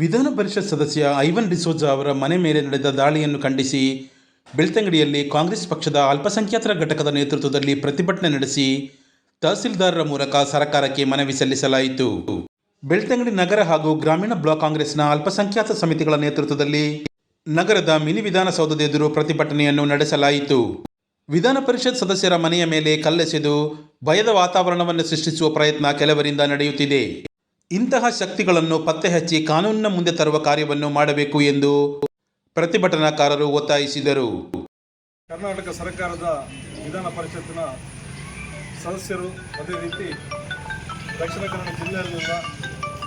ವಿಧಾನ ಪರಿಷತ್ ಸದಸ್ಯ ಐವನ್ ಡಿಸೋಜಾ ಅವರ ಮನೆ ಮೇಲೆ ನಡೆದ ದಾಳಿಯನ್ನು ಖಂಡಿಸಿ ಬೆಳ್ತಂಗಡಿಯಲ್ಲಿ ಕಾಂಗ್ರೆಸ್ ಪಕ್ಷದ ಅಲ್ಪಸಂಖ್ಯಾತರ ಘಟಕದ ನೇತೃತ್ವದಲ್ಲಿ ಪ್ರತಿಭಟನೆ ನಡೆಸಿ ತಹಸೀಲ್ದಾರರ ಮೂಲಕ ಸರ್ಕಾರಕ್ಕೆ ಮನವಿ ಸಲ್ಲಿಸಲಾಯಿತು. ಬೆಳ್ತಂಗಡಿ ನಗರ ಹಾಗೂ ಗ್ರಾಮೀಣ ಬ್ಲಾಕ್ ಕಾಂಗ್ರೆಸ್ನ ಅಲ್ಪಸಂಖ್ಯಾತ ಸಮಿತಿಗಳ ನೇತೃತ್ವದಲ್ಲಿ ನಗರದ ಮಿನಿ ವಿಧಾನಸೌಧದ ಎದುರು ಪ್ರತಿಭಟನೆಯನ್ನು ನಡೆಸಲಾಯಿತು. ವಿಧಾನ ಪರಿಷತ್ ಸದಸ್ಯರ ಮನೆಯ ಮೇಲೆ ಕಲ್ಲೆಸೆದು ಭಯದ ವಾತಾವರಣವನ್ನು ಸೃಷ್ಟಿಸುವ ಪ್ರಯತ್ನ ಕೆಲವರಿಂದ ನಡೆಯುತ್ತಿದೆ. ಇಂತಹ ಶಕ್ತಿಗಳನ್ನು ಪತ್ತೆ ಹಚ್ಚಿ ಕಾನೂನಿನ ಮುಂದೆ ತರುವ ಕಾರ್ಯವನ್ನು ಮಾಡಬೇಕು ಎಂದು ಪ್ರತಿಭಟನಾಕಾರರು ಒತ್ತಾಯಿಸಿದರು. ಕರ್ನಾಟಕ ಸರ್ಕಾರದ ವಿಧಾನ ಪರಿಷತ್ತಿನ ಸದಸ್ಯರು ಅದೇ ರೀತಿ ದಕ್ಷಿಣ ಕನ್ನಡ ಜಿಲ್ಲೆಯಲ್ಲಿಲ್ಲ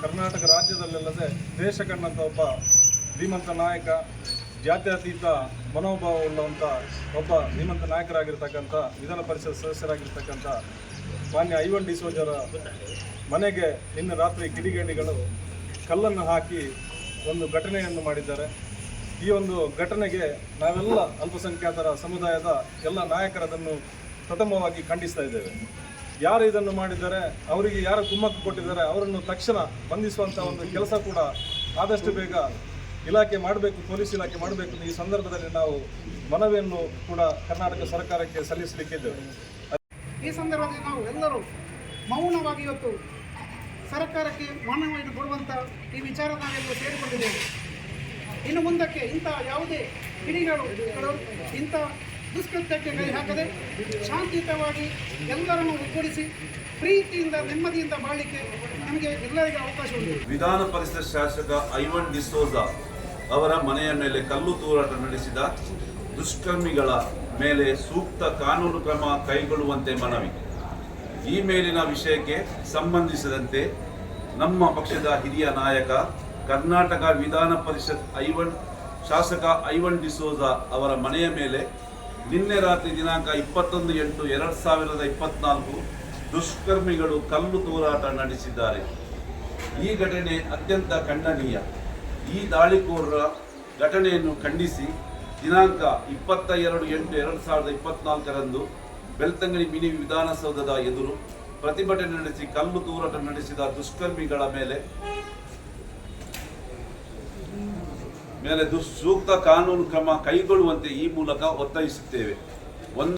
ಕರ್ನಾಟಕ ರಾಜ್ಯದಲ್ಲದೆ ದೇಶ ಕಂಡಂಥ ಒಬ್ಬ ಧೀಮಂತ ನಾಯಕ, ಜಾತ್ಯತೀತ ಮನೋಭಾವವುಳ್ಳಂಥ ಒಬ್ಬ ಧೀಮಂತ ನಾಯಕರಾಗಿರ್ತಕ್ಕಂಥ ವಿಧಾನ ಪರಿಷತ್ ಸದಸ್ಯರಾಗಿರ್ತಕ್ಕಂಥ ಮಾನ್ಯ ಐವನ್ ಡಿಸೋಜರ ಮನೆಗೆ ನಿನ್ನೆ ರಾತ್ರಿ ಕಿಡಿಗೇಡಿಗಳು ಕಲ್ಲನ್ನು ಹಾಕಿ ಒಂದು ಘಟನೆಯನ್ನು ಮಾಡಿದ್ದಾರೆ. ಈ ಒಂದು ಘಟನೆಗೆ ನಾವೆಲ್ಲ ಅಲ್ಪಸಂಖ್ಯಾತರ ಸಮುದಾಯದ ಎಲ್ಲ ನಾಯಕರದನ್ನು ಪ್ರಥಮವಾಗಿ ಖಂಡಿಸ್ತಾ ಇದ್ದೇವೆ. ಯಾರು ಇದನ್ನು ಮಾಡಿದ್ದಾರೆ, ಅವರಿಗೆ ಯಾರು ಕುಮ್ಮಕ್ಕು ಕೊಟ್ಟಿದ್ದಾರೆ, ಅವರನ್ನು ತಕ್ಷಣ ಬಂಧಿಸುವಂಥ ಒಂದು ಕೆಲಸ ಕೂಡ ಆದಷ್ಟು ಬೇಗ ಇಲಾಖೆ ಮಾಡಬೇಕು, ಪೊಲೀಸ್ ಇಲಾಖೆ ಮಾಡಬೇಕು. ಈ ಸಂದರ್ಭದಲ್ಲಿ ನಾವು ಮನವಿಯನ್ನು ಕೂಡ ಕರ್ನಾಟಕ ಸರ್ಕಾರಕ್ಕೆ ಸಲ್ಲಿಸಲಿಕ್ಕಿದ್ದೇವೆ. ಈ ಸಂದರ್ಭದಲ್ಲಿ ನಾವು ಎಲ್ಲರೂ ಮೌನವಾಗಿ ಇವತ್ತು ಸರ್ಕಾರಕ್ಕೆ ಮೌನವನ್ನು ಕೊಡುವಂಥ ಈ ವಿಚಾರ ನಾವೆಲ್ಲರೂ ಸೇರಿಕೊಂಡಿದ್ದೇವೆ. ಇನ್ನು ಮುಂದಕ್ಕೆ ಇಂಥ ಯಾವುದೇ ಕಿಡಿಗಳು ಗಳು ಇಂಥ ದುಷ್ಕೃತ್ಯಕ್ಕೆ ಕೈ ಹಾಕದೆ ಶಾಂತಿಯುತವಾಗಿ ಎಲ್ಲರನ್ನು ಒಗ್ಗೂಡಿಸಿ ಪ್ರೀತಿಯಿಂದ, ನೆಮ್ಮದಿಯಿಂದ ಬಾಳಿಕೆ ನಮಗೆ ಎಲ್ಲರಿಗೂ ಅವಕಾಶ ಉಂಟು. ವಿಧಾನ ಪರಿಷತ್ ಶಾಸಕ ಐವನ್ ಡಿಸೋಜಾ ಅವರ ಮನೆಯ ಮೇಲೆ ಕಲ್ಲು ತೂರಾಟ ನಡೆಸಿದ ದುಷ್ಕರ್ಮಿಗಳ ಮೇಲೆ ಸೂಕ್ತ ಕಾನೂನು ಕ್ರಮ ಕೈಗೊಳ್ಳುವಂತೆ ಮನವಿ. ಈ ಮೇಲಿನ ವಿಷಯಕ್ಕೆ ಸಂಬಂಧಿಸಿದಂತೆ ನಮ್ಮ ಪಕ್ಷದ ಹಿರಿಯ ನಾಯಕ ಕರ್ನಾಟಕ ವಿಧಾನ ಪರಿಷತ್ ಐವನ್, ಶಾಸಕ ಐವನ್ ಡಿಸೋಜ ಅವರ ಮನೆಯ ಮೇಲೆ ನಿನ್ನೆ ರಾತ್ರಿ ದಿನಾಂಕ ಇಪ್ಪತ್ತೊಂದು ಎಂಟು ಎರಡು ಸಾವಿರದ ಇಪ್ಪತ್ನಾಲ್ಕು ದುಷ್ಕರ್ಮಿಗಳು ಕಲ್ಲು ತೂರಾಟ ನಡೆಸಿದ್ದಾರೆ. ಈ ಘಟನೆ ಅತ್ಯಂತ ಖಂಡನೀಯ. ಈ ದಾಳಿಕೋರರ ಘಟನೆಯನ್ನು ಖಂಡಿಸಿ ದಿನಾಂಕ ಇಪ್ಪತ್ತ ಎರಡು ಎಂಟು ಎರಡು ಸಾವಿರದ ಇಪ್ಪತ್ನಾಲ್ಕರಂದು ಬೆಳ್ತಂಗಡಿ ಮಿನಿ ವಿಧಾನಸೌಧದ ಎದುರು ಪ್ರತಿಭಟನೆ ನಡೆಸಿ ಕಲ್ಲು ತೂರಾಟ ನಡೆಸಿದ ದುಷ್ಕರ್ಮಿಗಳ ಮೇಲೆ ಮೇಲೆ ದುಸ್ ಸೂಕ್ತ ಕಾನೂನು ಕ್ರಮ ಕೈಗೊಳ್ಳುವಂತೆ ಈ ಮೂಲಕ ಒತ್ತಾಯಿಸುತ್ತೇವೆ. ಒಂದು